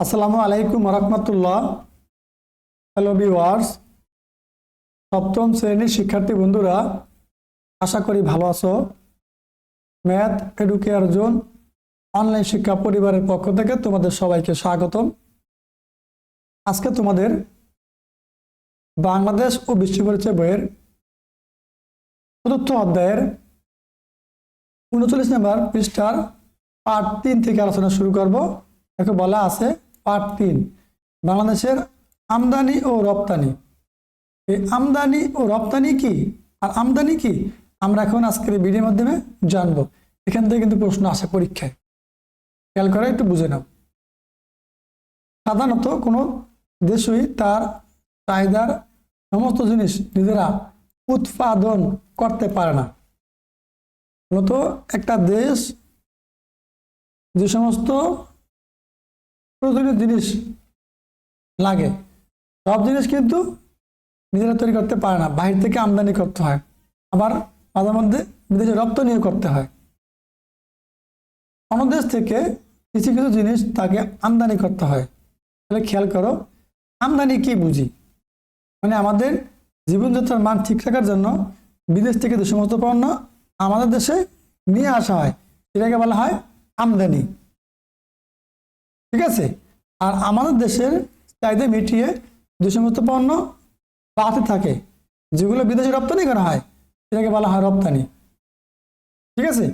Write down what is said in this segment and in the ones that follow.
আসসালামু আলাইকুম রহমতুল্লাহ hello viewers সপ্তম শ্রেণির শিক্ষার্থী বন্ধুরা, আশা করি ভালো আছো। ম্যাথ এডুকেয়ার জোন অনলাইন শিক্ষা পরিবারের পক্ষ থেকে তোমাদের সবাইকে স্বাগতম। আজকে তোমাদের বাংলাদেশ ও বিশ্ব পরিচয় বইয়ের চতুর্থ অধ্যায়ের উনচল্লিশ নম্বর পৃষ্ঠার পার্ট তিন থেকে আলোচনা শুরু করব। একে বলা আছে পার্ট তিন, বাংলাদেশের আমদানি ও রপ্তানি। এই আমদানি ও রপ্তানি কি? আর আমদানি কি? আমরা এখন আজকের ভিডিওর মাধ্যমে জানব। এখান থেকে কিন্তু প্রশ্ন আসে পরীক্ষায়। খেয়াল করে, একটু বুঝে নাও। সাধারণত কোনো দেশই তার চাহিদার সমস্ত জিনিস নিজেরা উৎপাদন করতে পারে না। মূলত একটা দেশ যে সমস্ত প্রয়োজনীয় জিনিস লাগে। সব জিনিস কিন্তু নিজেরা তৈরি করতে পারে না। বাহির থেকে আমদানি করতে হয়। আবার মাঝে মধ্যে বিদেশে রপ্তানিও করতে হয়। অন্য দেশ থেকে কিছু কিছু জিনিস তাকে আমদানি করতে হয়। তাহলে খেয়াল করো, আমদানি কি বুঝি? মানে আমাদের জীবনযাত্রার মান ঠিক রাখার জন্য বিদেশ থেকে যে সমস্ত পণ্য আমাদের দেশে নিয়ে আসা হয়, সেটাকে বলা হয় আমদানি। ঠিক আছে? আর আমাদের দেশের চাহিদা মিটিয়ে সমস্ত পণ্য বাড়তে থাকে, যেগুলো বিদেশে রপ্তানি করা হয়, সেটাকে বলা হয় রপ্তানি। ঠিক আছে?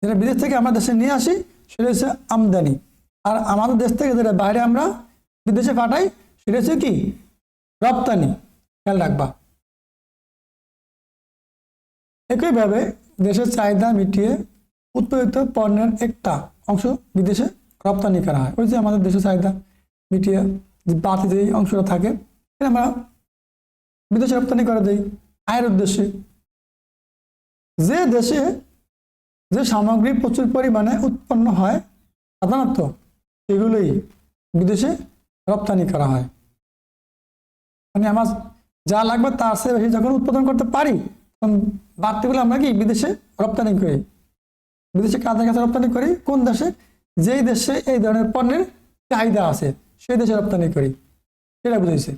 যেটা বিদেশ থেকে আমরা দেশে নিয়ে আসি, সেটা হচ্ছে আমদানি। আর আমাদের দেশ থেকে যেটা বাইরে আমরা বিদেশে পাঠাই, সেটা হচ্ছে কি? রপ্তানি। খেয়াল রাখবা। একইভাবে দেশের চাহিদা মিটিয়ে উৎপাদিত পণ্যের একটা অংশ বিদেশে রপ্তানি করা হয়। ওই যে আমাদের দেশের চাহিদা মিটিয়ে যে বাড়তি যে অংশটা থাকে আমরা বিদেশে রপ্তানি করে দিই, আয়ের উদ্দেশ্যে। যে দেশে যে সামগ্রী প্রচুর পরিমাণে উৎপন্ন হয়, সাধারণত সেগুলোই বিদেশে রপ্তানি করা হয়। মানে আমার যা লাগবে তার চেয়ে বেশি যখন উৎপাদন করতে পারি, তখন বাড়তিগুলো আমরা কি বিদেশে রপ্তানি করি? বিদেশে কাদের কাছে রপ্তানি করি? কোন দেশে? যেই দেশে এই ধরনের পণ্যের চাহিদা আছে, সেই দেশে রপ্তানি করি। সেটা বুঝেছি।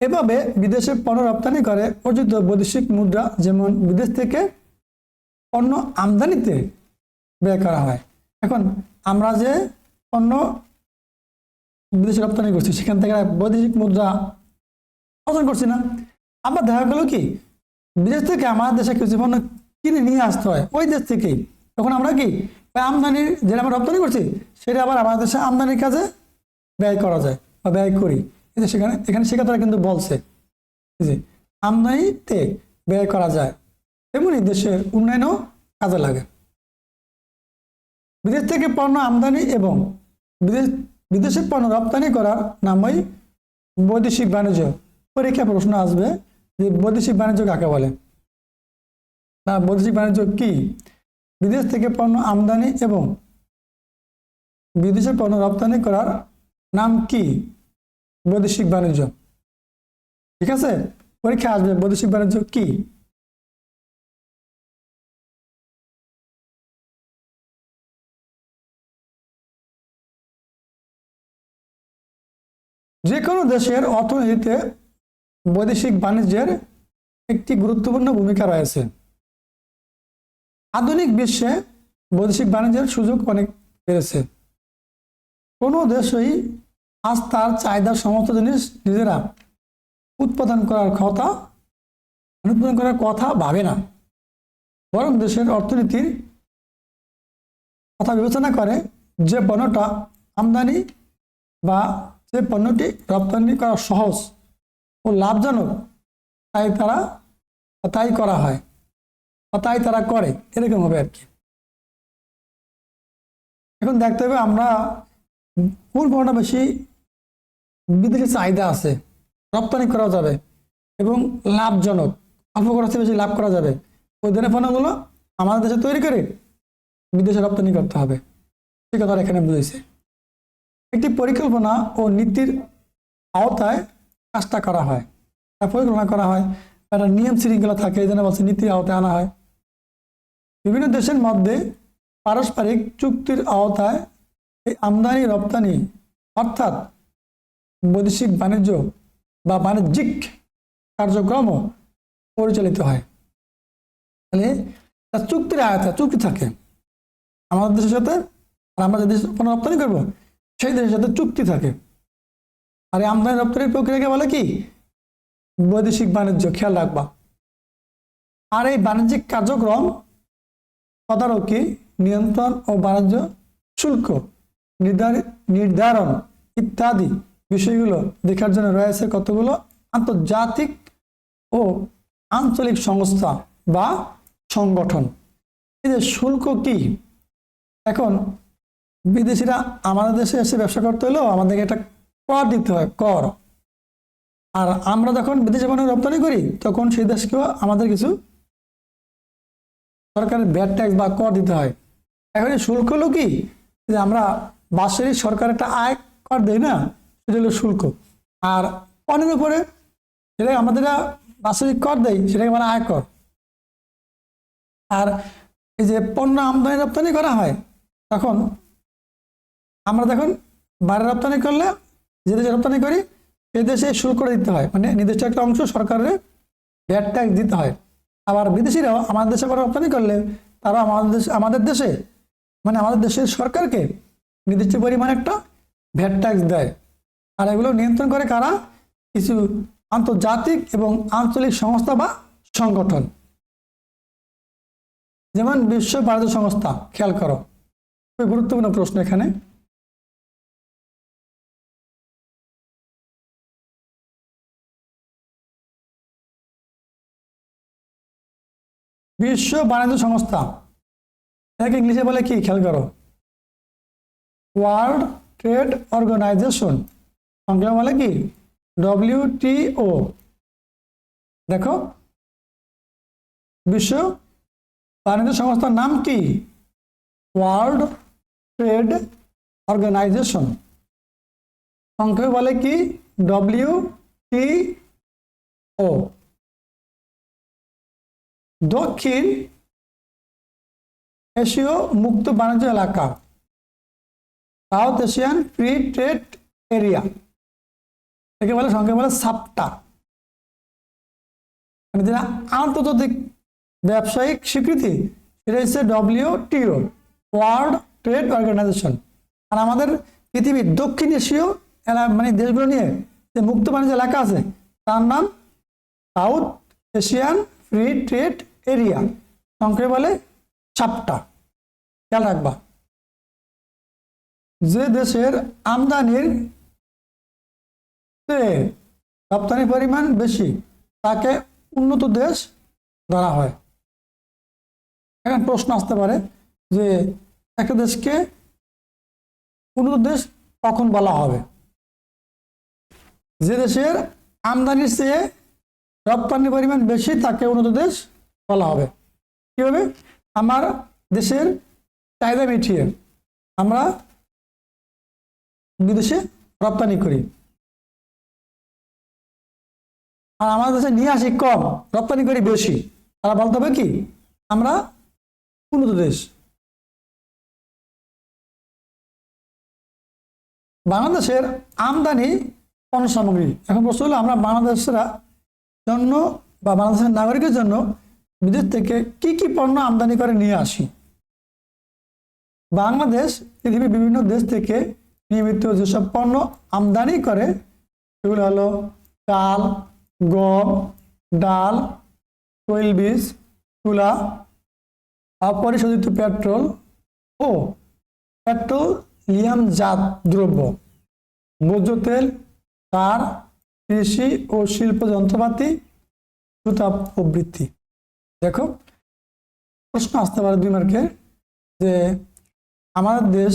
এভাবে বিদেশে পণ্য রপ্তানি করে অর্জিত বৈদেশিক মুদ্রা, যেমন বিদেশ থেকে পণ্য আমদানিতে ব্যয় করা হয়। এখন আমরা যে পণ্য বিদেশে রপ্তানি করছি, সেখান থেকে বৈদেশিক মুদ্রা অর্জন করছি না। আবার দেখা গেল কি, বিদেশ থেকে আমাদের দেশে কিছু পণ্য কিনে নিয়ে আসতে হয়, ওই দেশ থেকেই। তখন আমরা কি ওই আমদানির যেটা আমরা রপ্তানি করছি, সেটা আবার আমাদের দেশে আমদানির কাজে ব্যয় করা যায় বা ব্যয় করি। যে সেখানে, এখানে সে কথাটা কিন্তু বলছে। যে আমদানিতে ব্যয় করা যায়, তেমনি দেশের উন্নয়নও কাজে লাগে। বিদেশ থেকে পণ্য আমদানি এবং বিদেশ, বিদেশে পণ্য রপ্তানি করার নামই বৈদেশিক বাণিজ্য। পরীক্ষা প্রশ্ন আসবে যে বৈদেশিক বাণিজ্য কাকে বলে? বৈদেশিক বাণিজ্য কি? বিদেশ থেকে পণ্য আমদানি এবং বিদেশে পণ্য রপ্তানি করার নাম কি? বৈদেশিক বাণিজ্য। ঠিক আছে? পরীক্ষা আসবে, বৈদেশিক বাণিজ্য কি? যে কোনো দেশের অর্থনীতিতে বৈদেশিক বাণিজ্যের একটি গুরুত্বপূর্ণ ভূমিকা রয়েছে। আধুনিক বিশ্বে বৈদেশিক বাণিজ্যের সুযোগ অনেক বেড়েছে। কোনো দেশই আজ তার চাহিদার সমস্ত জিনিস নিজেরা উৎপাদন করার কথা, উৎপাদন করার কথা ভাবে না। বরং দেশের অর্থনীতির কথা বিবেচনা করে যে পণ্যটা আমদানি বা যে পণ্যটি রপ্তানি করা সহজ ও লাভজনক, তাই তারা, তাই করা হয়। তাই তারা করে। এরকম হবে আর কি। এখন দেখতে হবে আমরা কোন পণ্যটা বেশি বিদেশে চাহিদা আছে, রপ্তানি করা যাবে এবং লাভজনক অল্প বেশি লাভ করা যাবে। ওই ধরনের পণ্যগুলো আমাদের দেশে তৈরি করে বিদেশে রপ্তানি করতে হবে। সে কথা এখানে বুঝেছে একটি পরিকল্পনা ও নীতির আওতায় কাজটা করা হয়। পরিকল্পনা করা হয়। একটা নিয়ম শৃঙ্খলা থাকে জন্য বলছে নীতির আওতায় আনা হয়। বিভিন্ন দেশের মধ্যে পারস্পরিক চুক্তির আওতায় এই আমদানি, রপ্তানি অর্থাৎ বৈদেশিক বাণিজ্য বা বাণিজ্যিক কার্যক্রমও পরিচালিত হয়। তাহলে তার চুক্তির আয়তা চুক্তি থাকে। আমাদের দেশের সাথে আর আমরা যে দেশ পণ্য রপ্তানি করব, সেই দেশের সাথে চুক্তি থাকে। আর এই আমদানি, রপ্তানির প্রক্রিয়াকে বলে কি? বৈদেশিক বাণিজ্য, খেয়াল রাখবা। আর এই বাণিজ্যিক কার্যক্রম তদারকি, নিয়ন্ত্রণ ও বাণিজ্য শুল্ক নির্ধারি- নির্ধারণ ইত্যাদি বিষয়গুলো দেখার জন্য রয়েছে কতগুলো? আন্তর্জাতিক ও আঞ্চলিক সংস্থা বা সংগঠন। এই যে শুল্ক কি? এখন বিদেশিরা আমাদের দেশে এসে ব্যবসা করতে হলেও আমাদেরকে একটা কর দিতে হয়, কর। আর আমরা যখন বিদেশে পণ্য রপ্তানি করি, তখন সেই দেশকেও আমাদের কিছু সরকারের ব্যাড ট্যাক্স বা কর দিতে হয়। এখন এই শুল্ক হলো কি? যে আমরা বাৎসরিক সরকার একটা আয় কর দেয় না, সেটা হলো শুল্ক। আর পণ্যের উপরে যেটা আমাদের বাৎসরিক কর দেয়, সেটাকে বলে আয় কর। আর এই যে পণ্য আমদানি রপ্তানি করা হয়, তখন আমরা দেখুন, বাইরে রপ্তানি করলে যে দেশে রপ্তানি করি, সেই দেশে শুল্ক দিতে হয়। মানে নির্দিষ্ট একটা অংশ সরকারের ভ্যাট ট্যাক্স দিতে হয়। আবার বিদেশিরাও আমাদের দেশে আবার রপ্তানি করলে তারা আমাদের দেশ আমাদের দেশে মানে আমাদের দেশের সরকারকে নির্দিষ্ট পরিমাণে একটা ভ্যাট ট্যাক্স দেয়। আর এগুলো নিয়ন্ত্রণ করে কারা? কিছু আন্তর্জাতিক এবং আঞ্চলিক সংস্থা বা সংগঠন। যেমন বিশ্ব বাণিজ্য সংস্থা, খেয়াল করো। খুবই গুরুত্বপূর্ণ প্রশ্ন এখানে। বিশ্ব বাণিজ্য সংস্থা। এটাকে ইংলিশে বলে কি? খেয়াল করো। World trade organisation. সংখ্যা বলে কি? ডব্লিউটিও দেখো। বিশ্ব বাণিজ্য সংস্থার নাম কি? World trade organisation. সংক্ষেপে বলে কি? W T O. দক্ষিণ এশীয় মুক্ত বাণিজ্য এলাকা, South Asian free trade area, একে বলে সংক্ষেপে বলে সাপটা। যেটা আন্তর্জাতিক ব্যবসায়িক স্বীকৃতি এটা হচ্ছে W WTO world trade organisation. আর আমাদের পৃথিবীর দক্ষিণ এশীয় মানে দেশগুলো নিয়ে যে মুক্ত বাণিজ্য এলাকা আছে, তার নাম South Asian free trade area. সংক্ষেপে বলে সাপটা খেয়াল রাখবা। যে দেশের আমদানির চেয়ে রপ্তানির পরিমাণ বেশি, তাকে উন্নত দেশ ধরা হয়। এখন প্রশ্ন আসতে পারে যে একটা দেশকে উন্নত দেশ কখন বলা হবে? যে দেশের আমদানির চেয়ে রপ্তানির পরিমাণ বেশি, তাকে উন্নত দেশ বলা হবে। কীভাবে আমার দেশের চাহিদা মিটিয়ে আমরা বিদেশে রপ্তানি করি। আর আমাদের দেশে নিয়ে আসি কম, রপ্তানি করি বেশি। তারা বলতে হবে কি? আমরা উন্নত দেশ। বাংলাদেশের আমদানি পণ্য সামগ্রী। এখন প্রশ্ন হলো, আমরা বাংলাদেশরা জন্য বা বাংলাদেশের নাগরিকের জন্য বিদেশ থেকে কি কি পণ্য আমদানি করে নিয়ে আসি? বাংলাদেশ, পৃথিবীর বিভিন্ন দেশ থেকে নিয়মিত যেসব পণ্য আমদানি করে, সেগুলো হলো চাল, গম, ডাল তৈলবীজ তুলা, অপরিশোধিত পেট্রোল ও পেট্রোলিয়ামজাত দ্রব্য। ভোজ্য তেল, সার, কৃষি ও শিল্প যন্ত্রপাতি জুতা প্রবৃত্তি দেখো প্রশ্ন আসতে পারে দুই মার্কের যে আমাদের দেশ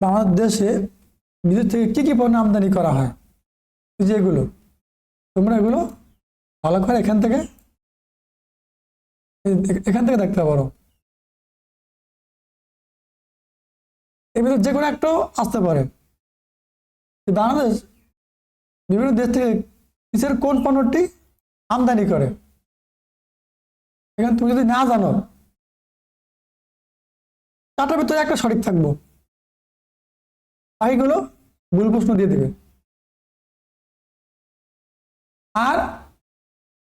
আমাদের দেশে বিদেশ থেকে কি কি পণ্য আমদানি করা হয়? যেগুলো তোমরা এগুলো ভালো করে এখান থেকে এখান থেকে দেখতে পারো। এর ভিতরে যে কোনো একটাও আসতে পারে। বাংলাদেশ বিভিন্ন দেশ থেকে কিসের কোন পণ্যটি আমদানি করে? এখানে তুমি যদি না জানো চারটার ভিতরে একটা সঠিক থাকব। বাকিগুলো ভুল প্রশ্ন দিয়ে দেবে। আর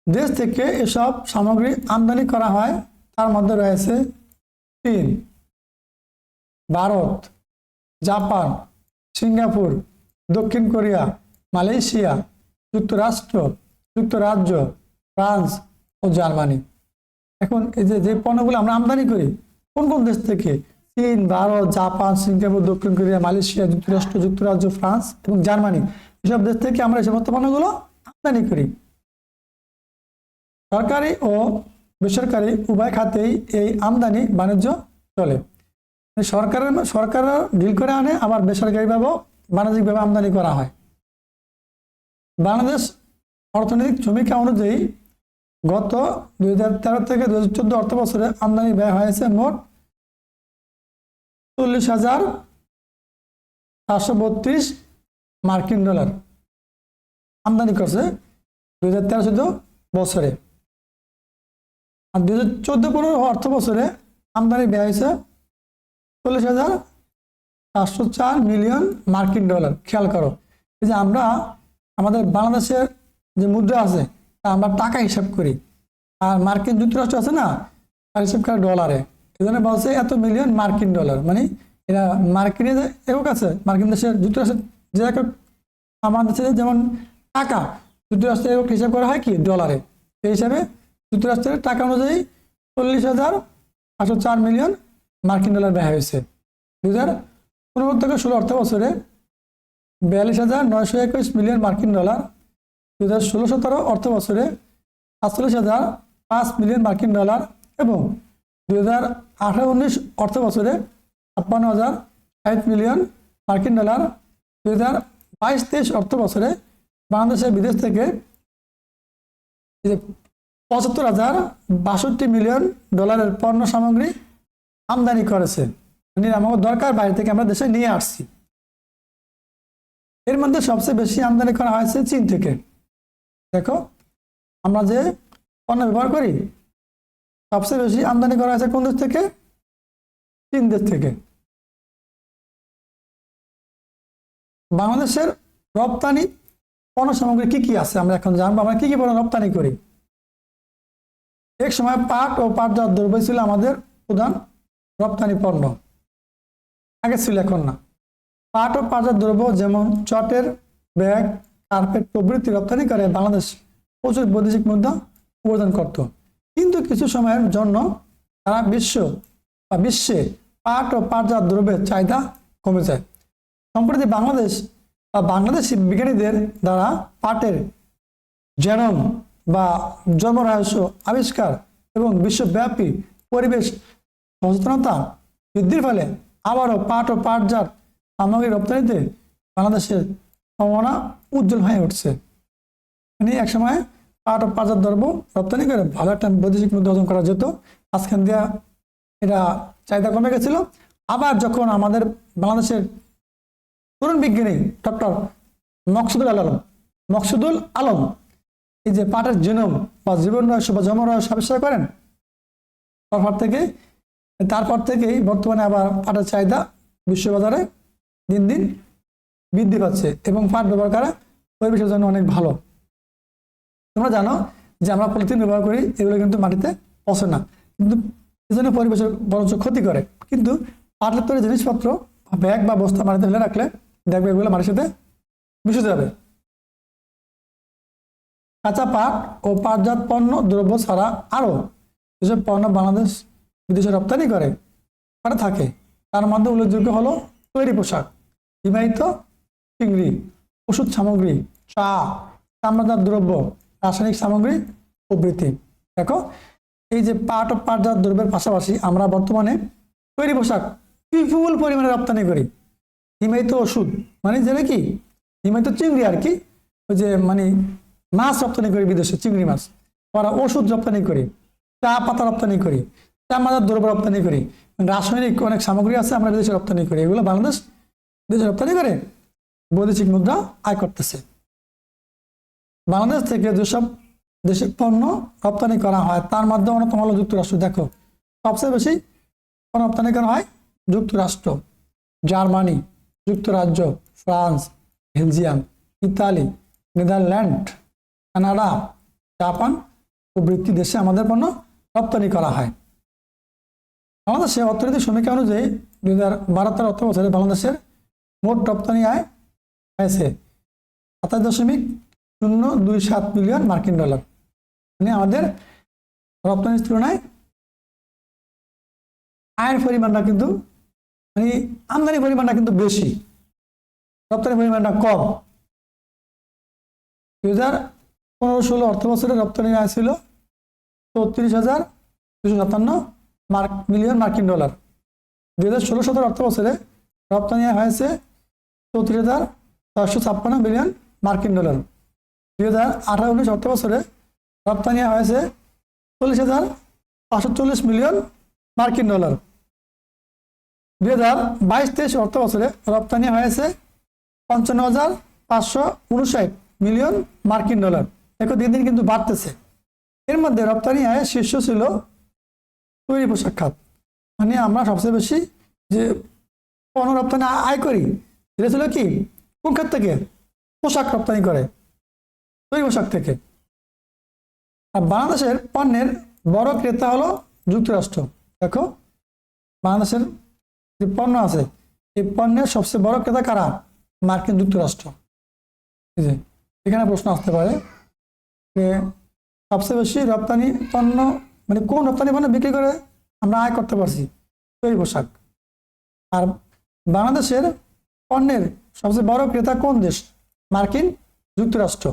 দেশ থেকে এসব সামগ্রী আমদানি করা হয়, তার মধ্যে রয়েছে চীন, ভারত, জাপান, সিঙ্গাপুর, দক্ষিণ কোরিয়া, মালয়েশিয়া, যুক্তরাষ্ট্র, যুক্তরাজ্য, ফ্রান্স ও জার্মানি। এখন এই যে যে পণ্যগুলো আমরা আমদানি করি, কোন কোন দেশ থেকে? চীন, ভারত, জাপান, সিঙ্গাপুর, দক্ষিণ কোরিয়া, মালয়েশিয়া, যুক্তরাষ্ট্র, যুক্তরাজ্য, ফ্রান্স এবং জার্মানি। এসব দেশ থেকে আমরা এই সমস্ত পণ্যগুলো আমদানি করি। সরকারি ও বেসরকারি উভয় খাতেই এই আমদানি বাণিজ্য চলে। সরকারের সরকার ডিল করে আনে, আবার বেসরকারিভাবেও বাণিজ্যিকভাবে আমদানি করা হয়। বাংলাদেশ অর্থনৈতিক সমীক্ষা অনুযায়ী গত দুই হাজার তেরো থেকে দুই হাজার চোদ্দ অর্থ বছরে আমদানি ব্যয় হয়েছে মোট চল্লিশ হাজার সাতশো বত্রিশ মার্কিন ডলার। আমদানি করছে দুই হাজার তেরো চোদ্দ বছরে। আর দুই হাজার চোদ্দ পনেরো অর্থ বছরে আমদানি ব্যয় হয়েছে চল্লিশ হাজার সাতশো চার মিলিয়ন মার্কিন ডলার। খেয়াল করো, এই যে আমরা আমাদের বাংলাদেশের যে মুদ্রা আছে আমরা টাকা হিসাব করি। আর মার্কিন যুক্তরাষ্ট্র আছে না, তার হিসাব করে ডলারে। এই জন্য বলছে এত মিলিয়ন মার্কিন ডলার মানে এরা মার্কিনে একক আছে, মার্কিন দেশের যুক্তরাষ্ট্রের যে আমার দেশে যেমন টাকা যুক্তরাষ্ট্রের একক হিসাব করা হয় কি? ডলারে সেই হিসাবে যুক্তরাষ্ট্রের টাকা অনুযায়ী চল্লিশ হাজার আটশো চার মিলিয়ন মার্কিন ডলার ব্যয় হয়েছে। দু হাজার পনেরো থেকে ষোলো অর্থ বছরে বিয়াল্লিশ হাজার নয়শো একুশ মিলিয়ন মার্কিন ডলার দু হাজার ষোলো সতেরো অর্থ বছরে সাতচল্লিশ হাজার পাঁচ মিলিয়ন মার্কিন ডলার এবং দু হাজার আঠারো উনিশ অর্থ বছরে ছাপ্পান্ন হাজার ষাট মিলিয়ন মার্কিন ডলার। দু হাজার বাইশ তেইশ অর্থ বছরে বাংলাদেশের বিদেশ থেকে পঁচাত্তর হাজার বাষট্টি মিলিয়ন ডলারের পণ্য সামগ্রী আমদানি করেছে। মানে আমাদের দরকার বাইরে থেকে আমরা দেশে নিয়ে আসছি। এর মধ্যে সবচেয়ে বেশি আমদানি করা হয়েছে চীন থেকে। দেখো, আমরা যে পণ্য ব্যবহার করি, সবচেয়ে বেশি আমদানি করা হয়েছে কোন দেশ থেকে? চীন দেশ থেকে। বাংলাদেশের রপ্তানি পণ্য সামগ্রী কি কি আছে? আমরা এখন জানব, আমরা কি কি পণ্য রপ্তানি করি? এক সময় পাট ও পাটজাত দ্রব্য ছিল আমাদের প্রধান রপ্তানি পণ্য। আগে ছিল, এখন না। পাট ও পাটজাত দ্রব্য যেমন চটের ব্যাগ কার্পেট প্রভৃতি রপ্তানি করে বাংলাদেশ প্রচুর বৈদেশিক মুদ্রা উপার্জন করত। কিন্তু কিছু সময়ের জন্য সারা বিশ্ব বা বিশ্বে পাট ও পাটজাত দ্রব্যের চাহিদা কমে যায়। সম্প্রতি বাংলাদেশ বা বাংলাদেশি বিজ্ঞানীদের দ্বারা পাটের জেনম বা জন্মরহস্য আবিষ্কার এবং বিশ্বব্যাপী পরিবেশ সচেতনতা বৃদ্ধির ফলে আবারও পাট ও পাটজাত সামগ্রী রপ্তানিতে বাংলাদেশের সম্ভাবনা উজ্জ্বল হয়ে উঠছে। মানে এক সময় পাট ও পাটজাত দ্রব্য রপ্তানি করে ভালো একটা বৈদেশিক মুদ্রা অর্জন করা যেত। আজখান দিয়া এটা চাহিদা কমে গেছিল। আবার যখন আমাদের বাংলাদেশের তরুণ বিজ্ঞানী ডক্টর মকসুদুল আলম মকসুদুল আলম এই যে পাটের জেনম বা জীবন রহস্য বা জন্ম রহস্য আবিষ্কার করেন, তারপর থেকে, তারপর থেকেই বর্তমানে আবার পাটের চাহিদা বিশ্ববাজারে দিন দিন বৃদ্ধি পাচ্ছে এবং পাট ব্যবহার করা পরিবেশের জন্য অনেক ভালো। তোমরা জানো যে আমরা পলিথিন ব্যবহার করি, এগুলো কিন্তু মাটিতে পচে না। কিন্তু এই জন্য পরিবেশের বরঞ্চ ক্ষতি করে। কিন্তু পাটের তৈরি জিনিসপত্র ব্যাগ বা বস্তা মাটিতে ফেলে রাখলে দেখবে এগুলো মাটির সাথে মিশে যাবে। কাঁচা পাট ও পাটজাত পণ্য, দ্রব্য ছাড়া আরও যেসব পণ্য বাংলাদেশ বিদেশে রপ্তানি করে করে থাকে। তার মধ্যে উল্লেখযোগ্য হলো তৈরি পোশাক। হিমায়িত চিংড়ি ওষুধ সামগ্রী, চা তাম্রজাত দ্রব্য, রাসায়নিক সামগ্রী, প্রভৃতি। দেখো, এই যে পাট ও পাটজাত দ্রব্যের পাশাপাশি আমরা বর্তমানে তৈরি পোশাক বিপুল পরিমাণে রপ্তানি করি। হিমায়িত ওষুধ মানে যেটা কি? হিমায়িত চিংড়ি আর কি? ওই যে মানে মাছ রপ্তানি করি বিদেশে, চিংড়ি মাছ। ওরা ওষুধ রপ্তানি করি, চা পাতা রপ্তানি করি, চামড়াজাত দ্রব্য রপ্তানি করি। রাসায়নিক অনেক সামগ্রী আছে, আমরা বিদেশে রপ্তানি করি। এগুলো বাংলাদেশ বিদেশে রপ্তানি করে। বৈদেশিক মুদ্রা আয় করতেছে। বাংলাদেশ থেকে যেসব দেশের পণ্য রপ্তানি করা হয়, তার মাধ্যমে অন্যতম হলো যুক্তরাষ্ট্র। দেখো, সবচেয়ে বেশি পণ্য রপ্তানি করা হয় যুক্তরাষ্ট্র। জার্মানি, যুক্তরাজ্য, France, Belgium, Italy, Netherland, Canada, Japan প্রভৃতি দেশে আমাদের পণ্য রপ্তানি করা হয়। বাংলাদেশে অর্থনৈতিক সমীক্ষা অনুযায়ী দুই হাজার বারো তেরো অর্থ বছরে বাংলাদেশের মোট রপ্তানি আয় হয়েছে। সাতাশ দশমিক শূন্য দুই সাত মিলিয়ন মার্কিন ডলার। মানে আমাদের রপ্তানির তুলনায় আয়ের পরিমাণটা কিন্তু মানে আমদানি পরিমাণটা কিন্তু বেশি। রপ্তানি পরিমাণটা কম। দুই হাজার পনেরো ষোলো অর্থ বছরে রপ্তানি আয় ছিল চৌত্রিশ হাজার দুশো সাতান্ন মার্ক মিলিয়ন মার্কিন ডলার। দুই হাজার ষোলো সতেরো অর্থ বছরে রপ্তানি আয় হয়েছে চৌত্রিশ হাজার চারশো ছাপ্পান্ন মিলিয়ন মার্কিন ডলার। দুই হাজার আঠারো উনিশ অর্থ বছরে রপ্তানি হয়েছে চল্লিশ হাজার পাঁচশো চল্লিশ মিলিয়ন মার্কিন ডলার। দুই হাজার বাইশ তেইশ অর্থ বছরে রপ্তানি হয়েছে পঞ্চান্ন হাজার পাঁচশো উনষাট মিলিয়ন মার্কিন ডলার। দেখো দিন দিন কিন্তু বাড়তেছে। এর মধ্যে রপ্তানি আয় শীর্ষ ছিল তৈরি পোশাক খাত। মানে আমরা সবচেয়ে বেশি যে পণ্য রপ্তানি আয় করি এটা ছিল কি? কোন খাত থেকে পোশাক রপ্তানি করে, তৈরি পোশাক থেকে। আর বাংলাদেশের পণ্যের বড় ক্রেতা হলো যুক্তরাষ্ট্র। দেখো, বাংলাদেশের যে পণ্য আছে, এই পণ্যের সবচেয়ে বড় ক্রেতা কারা? মার্কিন যুক্তরাষ্ট্র। এখানে প্রশ্ন আসতে পারে যে, সবচেয়ে বেশি রপ্তানি পণ্য মানে কোন রপ্তানি পণ্য বিক্রি করে আমরা আয় করতে পারছি? তৈরি পোশাক। আর বাংলাদেশের পণ্যের সবচেয়ে বড় ক্রেতা কোন দেশ? মার্কিন যুক্তরাষ্ট্র।